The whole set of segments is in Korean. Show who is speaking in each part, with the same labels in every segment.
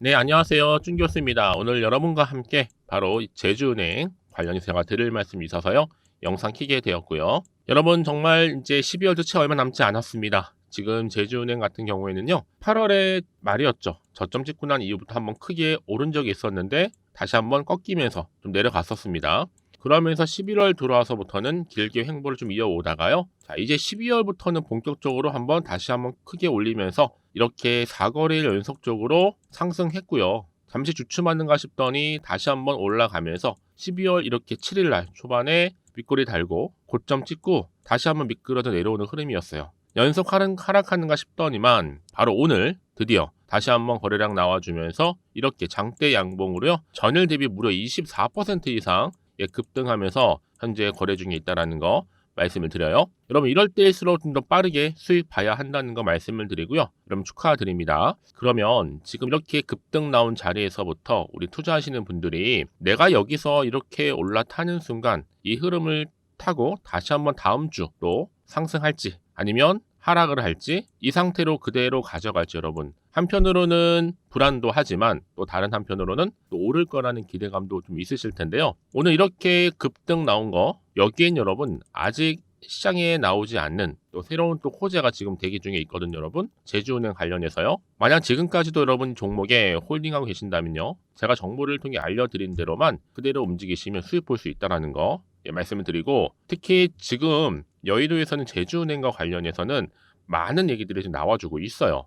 Speaker 1: 네, 안녕하세요. 준 교수입니다. 오늘 여러분과 함께 바로 이 제주은행 관련해서 제가 드릴 말씀이 있어서요. 영상 키게 되었고요. 여러분 정말 이제 12월도 채 얼마 남지 않았습니다. 지금 제주은행 같은 경우에는요. 8월에 말이었죠. 저점 찍고 난 이후부터 한번 크게 오른 적이 있었는데 다시 한번 꺾이면서 좀 내려갔었습니다. 그러면서 11월 들어와서부터는 길게 횡보를 좀 이어오다가요. 자, 이제 12월부터는 본격적으로 한번 다시 한번 크게 올리면서 이렇게 4거래일 연속적으로 상승했고요. 잠시 주춤하는가 싶더니 다시 한번 올라가면서 12월 이렇게 7일 날 초반에 윗꼬리 달고 고점 찍고 다시 한번 미끄러져 내려오는 흐름이었어요. 연속 하락, 하락하는가 싶더니만 바로 오늘 드디어 다시 한번 거래량 나와주면서 이렇게 장대 양봉으로요. 전일 대비 무려 24% 이상 예, 급등하면서 현재 거래 중에 있다라는 거 말씀을 드려요. 여러분 이럴 때일수록 좀 더 빠르게 수익 봐야 한다는 거 말씀을 드리고요. 여러분 축하드립니다. 그러면 지금 이렇게 급등 나온 자리에서부터 우리 투자하시는 분들이 내가 여기서 이렇게 올라타는 순간 이 흐름을 타고 다시 한번 다음 주 또 상승할지 아니면 하락을 할지 이 상태로 그대로 가져갈지 여러분 한편으로는 불안도 하지만 또 다른 한편으로는 또 오를 거라는 기대감도 좀 있으실 텐데요. 오늘 이렇게 급등 나온 거 여기엔 여러분 아직 시장에 나오지 않는 또 새로운 또 호재가 지금 대기 중에 있거든요, 여러분. 제주은행 관련해서요. 만약 지금까지도 여러분 종목에 홀딩하고 계신다면요. 제가 정보를 통해 알려드린 대로만 그대로 움직이시면 수익 볼 수 있다라는 거 예, 말씀을 드리고 특히 지금 여의도에서는 제주은행과 관련해서는 많은 얘기들이 좀 나와주고 있어요.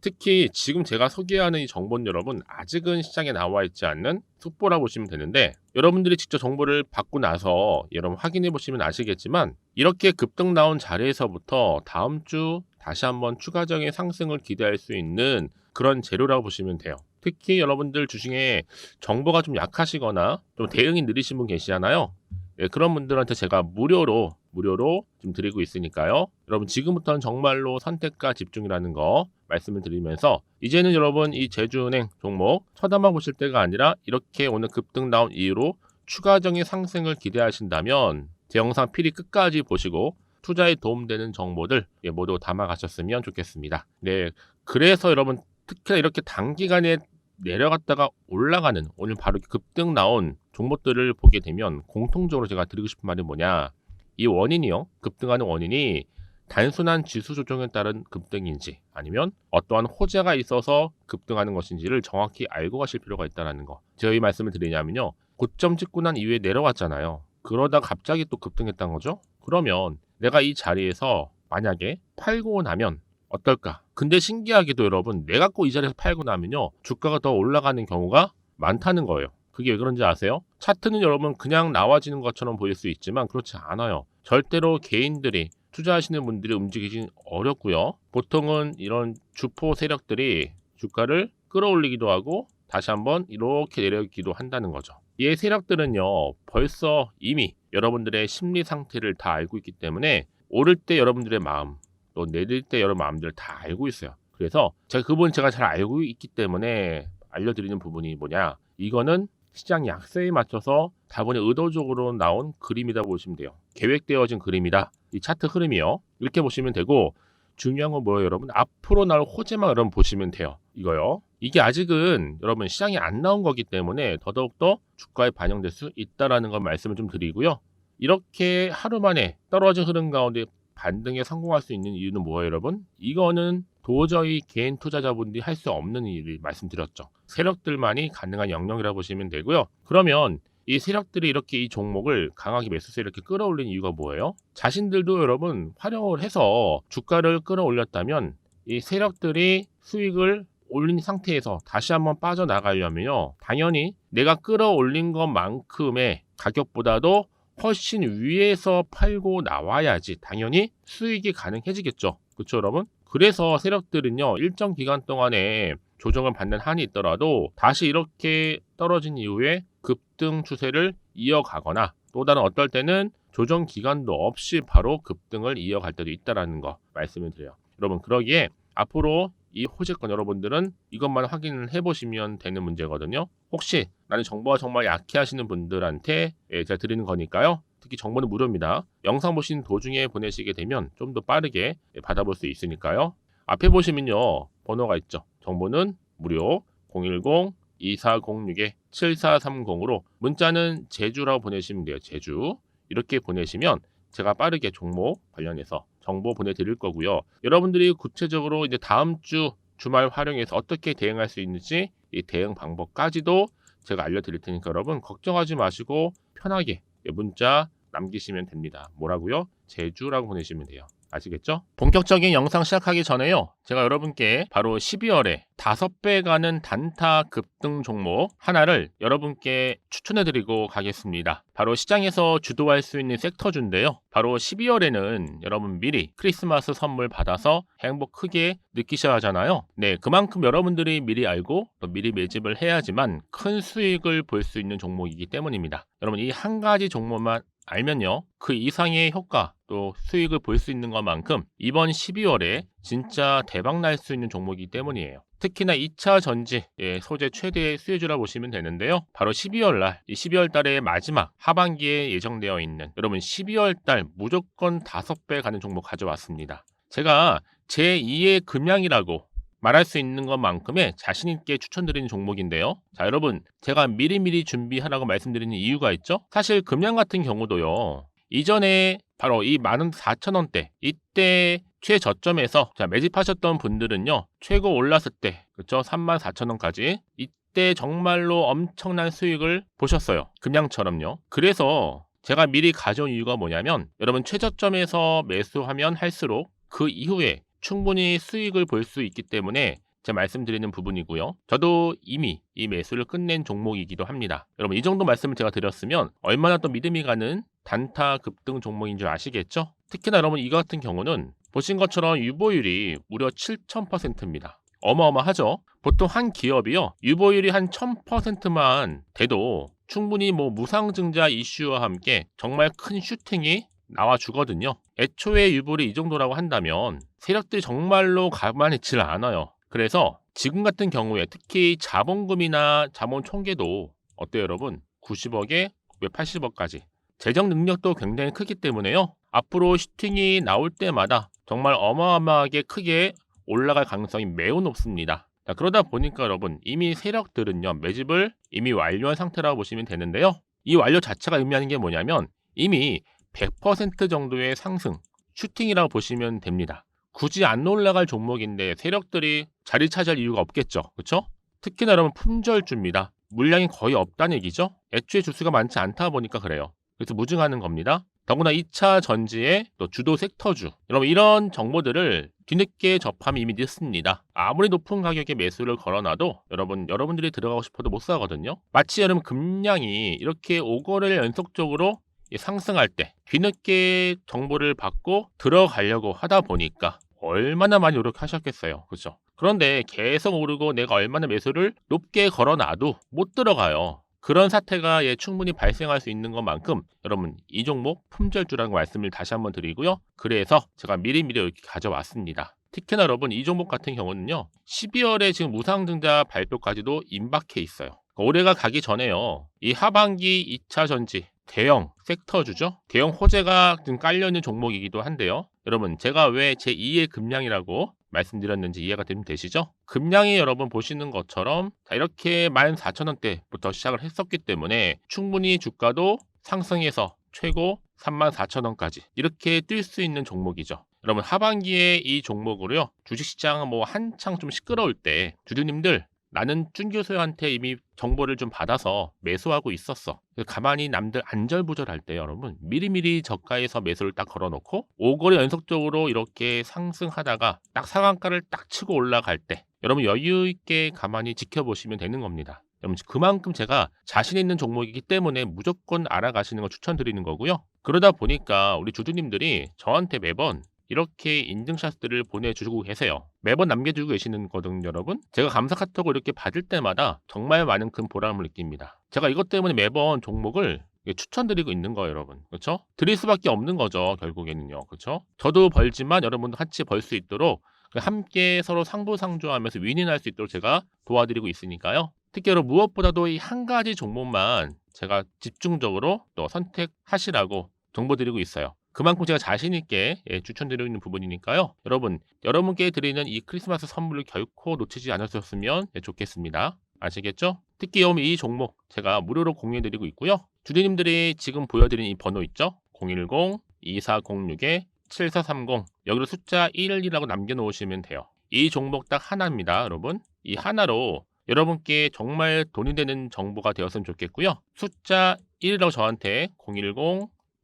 Speaker 1: 특히 지금 제가 소개하는 이 정보는 여러분 아직은 시장에 나와 있지 않는 속보라 보시면 되는데 여러분들이 직접 정보를 받고 나서 여러분 확인해 보시면 아시겠지만 이렇게 급등 나온 자리에서부터 다음 주 다시 한번 추가적인 상승을 기대할 수 있는 그런 재료라고 보시면 돼요. 특히 여러분들 주중에 정보가 좀 약하시거나 좀 대응이 느리신 분 계시잖아요. 예, 그런 분들한테 제가 무료로 무료로 좀 드리고 있으니까요. 여러분 지금부터는 정말로 선택과 집중이라는 거 말씀을 드리면서 이제는 여러분 이 제주은행 종목 쳐다만 보실 때가 아니라 이렇게 오늘 급등 나온 이후로 추가적인 상승을 기대하신다면 제 영상 필히 끝까지 보시고 투자에 도움되는 정보들 예, 모두 담아가셨으면 좋겠습니다. 네, 그래서 여러분 특히나 이렇게 단기간에 내려갔다가 올라가는 오늘 바로 급등 나온 종목들을 보게 되면 공통적으로 제가 드리고 싶은 말이 뭐냐 이 원인이요 급등하는 원인이 단순한 지수 조정에 따른 급등인지 아니면 어떠한 호재가 있어서 급등하는 것인지를 정확히 알고 가실 필요가 있다는 거. 제가 이 말씀을 드리냐면요. 고점 찍고 난 이후에 내려왔잖아요. 그러다 갑자기 또 급등했던 거죠. 그러면 내가 이 자리에서 만약에 팔고 나면 어떨까? 근데 신기하게도 여러분 꼭이 자리에서 팔고 나면요. 주가가 더 올라가는 경우가 많다는 거예요. 그게 왜 그런지 아세요? 차트는 여러분 그냥 나와지는 것처럼 보일 수 있지만 그렇지 않아요. 절대로 개인들이 투자하시는 분들이 움직이긴 어렵고요. 보통은 이런 주포 세력들이 주가를 끌어올리기도 하고 다시 한번 이렇게 내려기도 한다는 거죠. 이 세력들은요, 벌써 이미 여러분들의 심리 상태를 다 알고 있기 때문에 오를 때 여러분들의 마음, 또 내릴 때 여러분 마음들을 다 알고 있어요. 그래서 제가 그분 제가 잘 알고 있기 때문에 알려드리는 부분이 뭐냐? 이거는 시장 약세에 맞춰서 다분히 의도적으로 나온 그림이다 보시면 돼요. 계획되어진 그림이다. 이 차트 흐름이요. 이렇게 보시면 되고 중요한 건 뭐예요, 여러분? 앞으로 나올 호재만 여러분 보시면 돼요. 이거요. 이게 아직은 여러분 시장이 안 나온 거기 때문에 더더욱더 주가에 반영될 수 있다라는 걸 말씀을 좀 드리고요. 이렇게 하루 만에 떨어진 흐름 가운데 반등에 성공할 수 있는 이유는 뭐예요, 여러분? 이거는 도저히 개인 투자자분들이 할 수 없는 일을 말씀드렸죠. 세력들만이 가능한 영역이라고 보시면 되고요. 그러면 이 세력들이 이렇게 이 종목을 강하게 매수세 이렇게 끌어올린 이유가 뭐예요? 자신들도 여러분 활용을 해서 주가를 끌어올렸다면 이 세력들이 수익을 올린 상태에서 다시 한번 빠져나가려면요. 당연히 내가 끌어올린 것만큼의 가격보다도 훨씬 위에서 팔고 나와야지 당연히 수익이 가능해지겠죠. 그렇죠, 여러분? 그래서 세력들은요. 일정 기간 동안에 조정을 받는 한이 있더라도 다시 이렇게 떨어진 이후에 급등 추세를 이어가거나 또 다른 어떨 때는 조정 기간도 없이 바로 급등을 이어갈 때도 있다라는 거 말씀을 드려요. 여러분 그러기에 앞으로 이 호재권 여러분들은 이것만 확인을 해보시면 되는 문제거든요. 혹시 나는 정보가 정말 약해 하시는 분들한테 예, 제가 드리는 거니까요. 특히 정보는 무료입니다. 영상 보시는 도중에 보내시게 되면 좀 더 빠르게 예, 받아볼 수 있으니까요. 앞에 보시면요. 번호가 있죠. 정보는 무료, 010-2406-7430으로 문자는 제주라고 보내시면 돼요. 제주. 이렇게 보내시면 제가 빠르게 종목 관련해서 정보 보내드릴 거고요. 여러분들이 구체적으로 이제 다음 주 주말 활용해서 어떻게 대응할 수 있는지 이 대응 방법까지도 제가 알려드릴 테니까 여러분 걱정하지 마시고 편하게 문자 남기시면 됩니다. 뭐라고요? 제주라고 보내시면 돼요. 아시겠죠? 본격적인 영상 시작하기 전에요. 제가 여러분께 바로 12월에 5배 가는 단타 급등 종목 하나를 여러분께 추천해 드리고 가겠습니다. 바로 시장에서 주도할 수 있는 섹터주인데요. 바로 12월에는 여러분 미리 크리스마스 선물 받아서 행복 크게 느끼셔야 하잖아요. 네, 그만큼 여러분들이 미리 알고 또 미리 매집을 해야지만 큰 수익을 볼 수 있는 종목이기 때문입니다. 여러분 이 한 가지 종목만 알면요. 그 이상의 효과 또 수익을 볼 수 있는 것만큼 이번 12월에 진짜 대박 날 수 있는 종목이기 때문이에요. 특히나 2차 전지 예, 소재 최대의 수혜주라 보시면 되는데요. 바로 12월 날, 이 12월 달의 마지막 하반기에 예정되어 있는 여러분 12월 달 무조건 5배 가는 종목 가져왔습니다. 제가 제2의 금양이라고 말할 수 있는 것만큼의 자신 있게 추천드리는 종목인데요. 자, 여러분, 제가 미리미리 준비하라고 말씀드리는 이유가 있죠? 사실 금양 같은 경우도요. 이전에 바로 이 많은 4천원대 이때 최저점에서 자, 매집하셨던 분들은요. 최고 올랐을 때 그렇죠? 34,000원까지 이때 정말로 엄청난 수익을 보셨어요. 금양처럼요. 그래서 제가 미리 가져온 이유가 뭐냐면 여러분 최저점에서 매수하면 할수록 그 이후에 충분히 수익을 볼 수 있기 때문에 제가 말씀드리는 부분이고요. 저도 이미 이 매수를 끝낸 종목이기도 합니다. 여러분 이 정도 말씀을 제가 드렸으면 얼마나 또 믿음이 가는 단타 급등 종목인 줄 아시겠죠? 특히나 여러분 이거 같은 경우는 보신 것처럼 유보율이 무려 7,000%입니다. 어마어마하죠? 보통 한 기업이요. 유보율이 한 1000%만 돼도 충분히 뭐 무상증자 이슈와 함께 정말 큰 슈팅이 나와 주거든요. 애초에 유보율이 이 정도라고 한다면 세력들이 정말로 가만히 있질 않아요. 그래서 지금 같은 경우에 특히 자본금이나 자본 총계도 어때요 여러분? 90억에 980억까지 재정 능력도 굉장히 크기 때문에요. 앞으로 슈팅이 나올 때마다 정말 어마어마하게 크게 올라갈 가능성이 매우 높습니다. 자, 그러다 보니까 여러분 이미 세력들은요 매집을 이미 완료한 상태라고 보시면 되는데요. 이 완료 자체가 의미하는 게 뭐냐면 이미 100% 정도의 상승, 슈팅이라고 보시면 됩니다. 굳이 안 올라갈 종목인데 세력들이 자리 차지할 이유가 없겠죠. 그렇죠? 특히나 여러분 품절주입니다. 물량이 거의 없다는 얘기죠. 애초에 주수가 많지 않다 보니까 그래요. 그래서 무증하는 겁니다. 더구나 2차 전지의 또 주도 섹터주. 여러분 이런 정보들을 뒤늦게 접하면 이미 늦습니다. 아무리 높은 가격에 매수를 걸어놔도 여러분 여러분들이 들어가고 싶어도 못 사거든요. 마치 여러분 금량이 이렇게 5거래를 연속적으로 상승할 때 뒤늦게 정보를 받고 들어가려고 하다 보니까 얼마나 많이 노력하셨겠어요. 그렇죠? 그런데 계속 오르고 내가 얼마나 매수를 높게 걸어놔도 못 들어가요. 그런 사태가 예, 충분히 발생할 수 있는 것만큼 여러분 이 종목 품절주라는 말씀을 다시 한번 드리고요. 그래서 제가 미리미리 이렇게 가져왔습니다. 특히나 여러분 이 종목 같은 경우는요. 12월에 지금 무상증자 발표까지도 임박해 있어요. 올해가 가기 전에요. 이 하반기 2차 전지 대형 섹터주죠. 대형 호재가 좀 깔려있는 종목이기도 한데요. 여러분 제가 왜 제2의 금량이라고 말씀드렸는지 이해가 되면 되시죠? 금량이 여러분 보시는 것처럼 이렇게 14,000원대부터 시작을 했었기 때문에 충분히 주가도 상승해서 최고 34,000원까지 이렇게 뛸 수 있는 종목이죠. 여러분 하반기에 이 종목으로요 주식시장 뭐 한창 좀 시끄러울 때 주주님들 나는 준 교수한테 이미 정보를 좀 받아서 매수하고 있었어. 가만히 남들 안절부절할 때 여러분 미리미리 저가에서 매수를 딱 걸어놓고 5거래 연속적으로 이렇게 상승하다가 딱 상한가를 딱 치고 올라갈 때 여러분 여유 있게 가만히 지켜보시면 되는 겁니다. 여러분 그만큼 제가 자신 있는 종목이기 때문에 무조건 알아가시는 걸 추천드리는 거고요. 그러다 보니까 우리 주주님들이 저한테 매번 이렇게 인증샷들을 보내주고 계세요. 매번 남겨주고 계시는 거든 여러분. 제가 감사 카톡을 이렇게 받을 때마다 정말 많은 큰 보람을 느낍니다. 제가 이것 때문에 매번 종목을 추천드리고 있는 거예요, 여러분. 그렇죠? 드릴 수밖에 없는 거죠, 결국에는요. 그렇죠? 저도 벌지만 여러분도 같이 벌 수 있도록 함께 서로 상부상조하면서 윈윈할 수 있도록 제가 도와드리고 있으니까요. 특히 여러분 무엇보다도 이 한 가지 종목만 제가 집중적으로 또 선택하시라고 정보 드리고 있어요. 그만큼 제가 자신 있게 예, 추천드리고 있는 부분이니까요. 여러분, 여러분께 드리는 이 크리스마스 선물을 결코 놓치지 않으셨으면 예, 좋겠습니다. 아시겠죠? 특히 이 종목 제가 무료로 공유해드리고 있고요. 주디님들이 지금 보여드린 이 번호 있죠? 010-2406-7430 여기로 숫자 1이라고 남겨놓으시면 돼요. 이 종목 딱 하나입니다, 여러분. 이 하나로 여러분께 정말 돈이 되는 정보가 되었으면 좋겠고요. 숫자 1이라고 저한테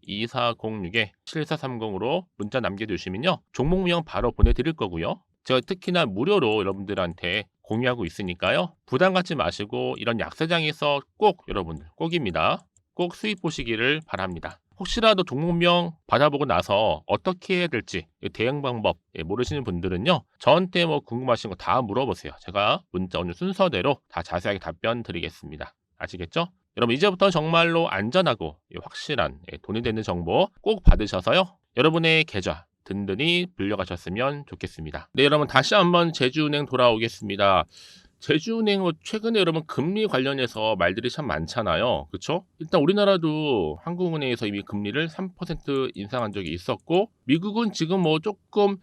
Speaker 1: 010-2406-7430으로 문자 남겨주시면요. 종목명 바로 보내드릴 거고요. 제가 특히나 무료로 여러분들한테 공유하고 있으니까요. 부담 갖지 마시고 이런 약세장에서 꼭 여러분들 꼭입니다. 꼭 수익 보시기를 바랍니다. 혹시라도 종목명 받아보고 나서 어떻게 해야 될지 이 대응 방법 예, 모르시는 분들은요 저한테 뭐 궁금하신 거 다 물어보세요 제가 문자 오늘 순서대로 다 자세하게 답변 드리겠습니다 아시겠죠? 여러분 이제부터 정말로 안전하고 예, 확실한 예, 돈이 되는 정보 꼭 받으셔서요 여러분의 계좌 든든히 불려가셨으면 좋겠습니다 네 여러분 다시 한번 제주은행 돌아오겠습니다 제주은행 뭐 최근에 여러분 금리 관련해서 말들이 참 많잖아요. 그렇죠? 일단 우리나라도 한국은행에서 이미 금리를 3% 인상한 적이 있었고 미국은 지금 뭐 조금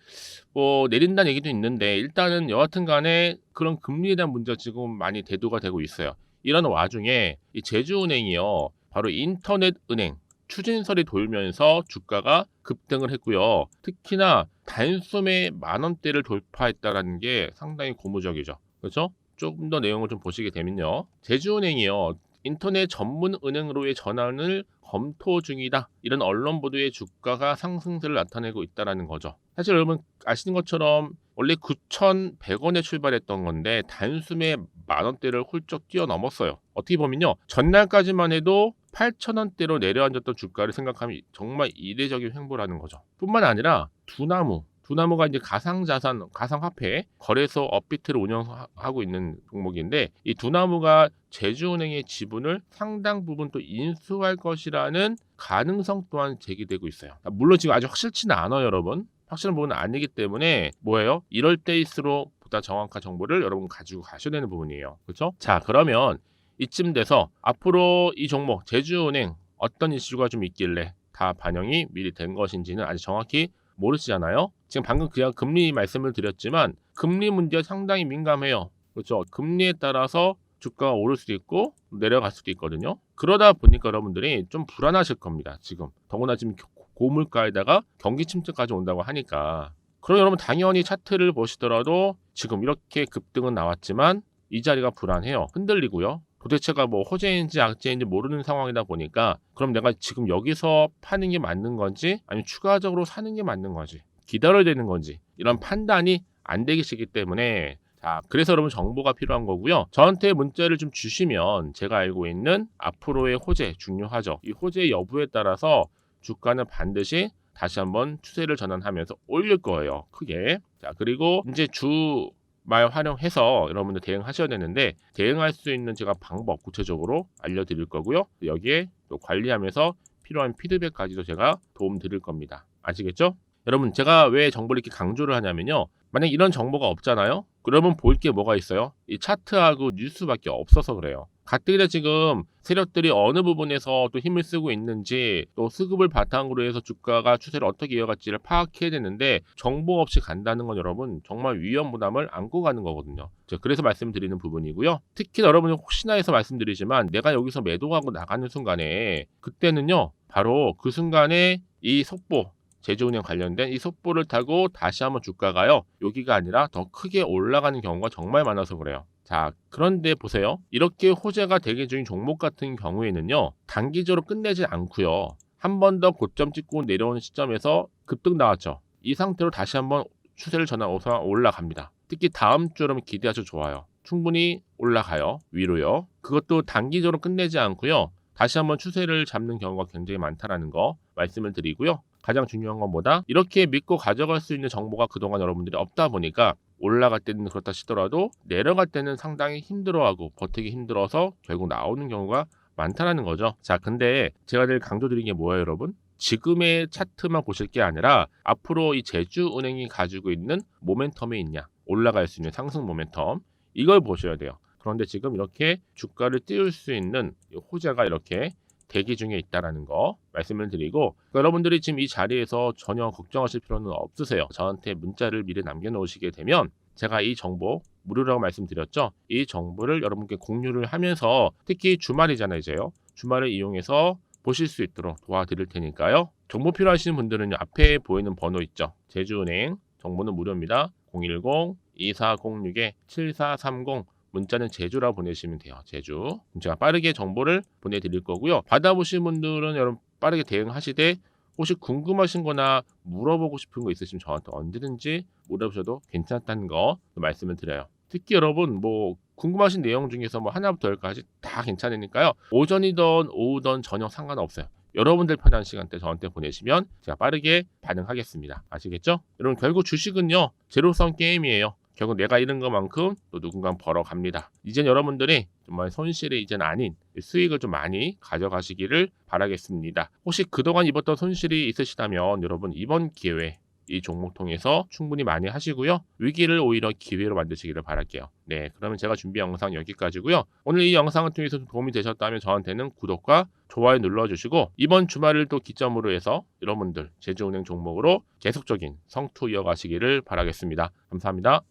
Speaker 1: 뭐 내린다는 얘기도 있는데 일단은 여하튼 간에 그런 금리에 대한 문제가 지금 많이 대두가 되고 있어요. 이런 와중에 이 제주은행이요. 바로 인터넷 은행 추진설이 돌면서 주가가 급등을 했고요. 특히나 단숨에 만 원대를 돌파했다라는 게 상당히 고무적이죠. 그렇죠? 조금 더 내용을 좀 보시게 되면요. 제주은행이요. 인터넷 전문 은행으로의 전환을 검토 중이다. 이런 언론 보도의 주가가 상승세를 나타내고 있다라는 거죠. 사실 여러분 아시는 것처럼 원래 9,100원에 출발했던 건데 단숨에 만 원대를 훌쩍 뛰어넘었어요. 어떻게 보면요. 전날까지만 해도 8,000원대로 내려앉았던 주가를 생각하면 정말 이례적인 횡보라는 거죠. 뿐만 아니라 두나무 두나무가 이제 가상자산, 가상화폐 거래소 업비트를 운영하고 있는 종목인데 이 두나무가 제주은행의 지분을 상당 부분 또 인수할 것이라는 가능성 또한 제기되고 있어요. 물론 지금 아주 확실치는 않아요, 여러분. 확실한 부분은 아니기 때문에 뭐예요? 이럴 때일수록 보다 정확한 정보를 여러분 가지고 가셔야 되는 부분이에요. 그렇죠? 자, 그러면 이쯤 돼서 앞으로 이 종목 제주은행 어떤 이슈가 좀 있길래 다 반영이 미리 된 것인지는 아직 정확히 모르시잖아요. 지금 방금 그냥 금리 말씀을 드렸지만 금리 문제 상당히 민감해요. 그렇죠? 금리에 따라서 주가가 오를 수도 있고 내려갈 수도 있거든요. 그러다 보니까 여러분들이 좀 불안하실 겁니다. 지금 더구나 지금 고물가에다가 경기 침체까지 온다고 하니까 그럼 여러분 당연히 차트를 보시더라도 지금 이렇게 급등은 나왔지만 이 자리가 불안해요. 흔들리고요. 도대체가 뭐 호재인지 악재인지 모르는 상황이다 보니까 그럼 내가 지금 여기서 파는 게 맞는 건지 아니면 추가적으로 사는 게 맞는 건지 기다려야 되는 건지 이런 판단이 안 되시기 때문에 자 그래서 여러분 정보가 필요한 거고요 저한테 문자를 좀 주시면 제가 알고 있는 앞으로의 호재 중요하죠 이 호재 여부에 따라서 주가는 반드시 다시 한번 추세를 전환하면서 올릴 거예요 크게 자 그리고 이제 주 말 활용해서 여러분들 대응하셔야 되는데 대응할 수 있는 제가 방법 구체적으로 알려드릴 거고요. 여기에 또 관리하면서 필요한 피드백까지도 제가 도움 드릴 겁니다. 아시겠죠? 여러분 제가 왜 정보를 이렇게 강조를 하냐면요. 만약 이런 정보가 없잖아요. 그러면 볼 게 뭐가 있어요? 이 차트하고 뉴스밖에 없어서 그래요. 가뜩이나 지금 세력들이 어느 부분에서 또 힘을 쓰고 있는지 또 수급을 바탕으로 해서 주가가 추세를 어떻게 이어갈지를 파악해야 되는데 정보 없이 간다는 건 여러분 정말 위험 부담을 안고 가는 거거든요. 그래서 말씀드리는 부분이고요. 특히 여러분이 혹시나 해서 말씀드리지만 내가 여기서 매도하고 나가는 순간에 그때는요 바로 그 순간에 이 속보 제주운영 관련된 이 속보를 타고 다시 한번 주가가요 여기가 아니라 더 크게 올라가는 경우가 정말 많아서 그래요. 자, 그런데 보세요. 이렇게 호재가 대기 중인 종목 같은 경우에는요, 단기적으로 끝내지 않고요. 한 번 더 고점 찍고 내려오는 시점에서 급등 나왔죠. 이 상태로 다시 한번 추세를 전환해서 올라갑니다. 특히 다음 주라면 기대하셔도 좋아요. 충분히 올라가요. 위로요. 그것도 단기적으로 끝내지 않고요. 다시 한번 추세를 잡는 경우가 굉장히 많다라는 거 말씀을 드리고요. 가장 중요한 건 뭐다? 이렇게 믿고 가져갈 수 있는 정보가 그동안 여러분들이 없다 보니까 올라갈 때는 그렇다 치더라도 내려갈 때는 상당히 힘들어하고 버티기 힘들어서 결국 나오는 경우가 많다라는 거죠. 자, 근데 제가 늘 강조드린 게 뭐예요, 여러분? 지금의 차트만 보실 게 아니라 앞으로 이 제주은행이 가지고 있는 모멘텀이 있냐, 올라갈 수 있는 상승 모멘텀 이걸 보셔야 돼요. 그런데 지금 이렇게 주가를 띄울 수 있는 호재가 이렇게 대기 중에 있다라는 거 말씀을 드리고 그러니까 여러분들이 지금 이 자리에서 전혀 걱정하실 필요는 없으세요. 저한테 문자를 미리 남겨놓으시게 되면 제가 이 정보 무료라고 말씀드렸죠. 이 정보를 여러분께 공유를 하면서 특히 주말이잖아요, 이제요. 주말을 이용해서 보실 수 있도록 도와드릴 테니까요. 정보 필요하신 분들은 앞에 보이는 번호 있죠. 제주은행 정보는 무료입니다. 010-2406-7430 문자는 제주라 보내시면 돼요. 제주. 제가 빠르게 정보를 보내드릴 거고요. 받아보신 분들은 여러분 빠르게 대응하시되 혹시 궁금하신 거나 물어보고 싶은 거 있으시면 저한테 언제든지 물어보셔도 괜찮다는 거 말씀을 드려요. 특히 여러분 뭐 궁금하신 내용 중에서 뭐 하나부터 열까지 다 괜찮으니까요. 오전이든 오후든 전혀 상관없어요. 여러분들 편한 시간대 저한테 보내시면 제가 빠르게 반응하겠습니다. 아시겠죠? 여러분 결국 주식은요 제로성 게임이에요. 결국 내가 잃은 것만큼 또 누군가 벌어갑니다. 이젠 여러분들이 정말 손실이 이젠 아닌 수익을 좀 많이 가져가시기를 바라겠습니다. 혹시 그동안 입었던 손실이 있으시다면 여러분 이번 기회에 이 종목 통해서 충분히 많이 하시고요. 위기를 오히려 기회로 만드시기를 바랄게요. 네, 그러면 제가 준비한 영상 여기까지고요. 오늘 이 영상을 통해서 도움이 되셨다면 저한테는 구독과 좋아요 눌러주시고 이번 주말을 또 기점으로 해서 여러분들 제주은행 종목으로 계속적인 성투 이어가시기를 바라겠습니다. 감사합니다.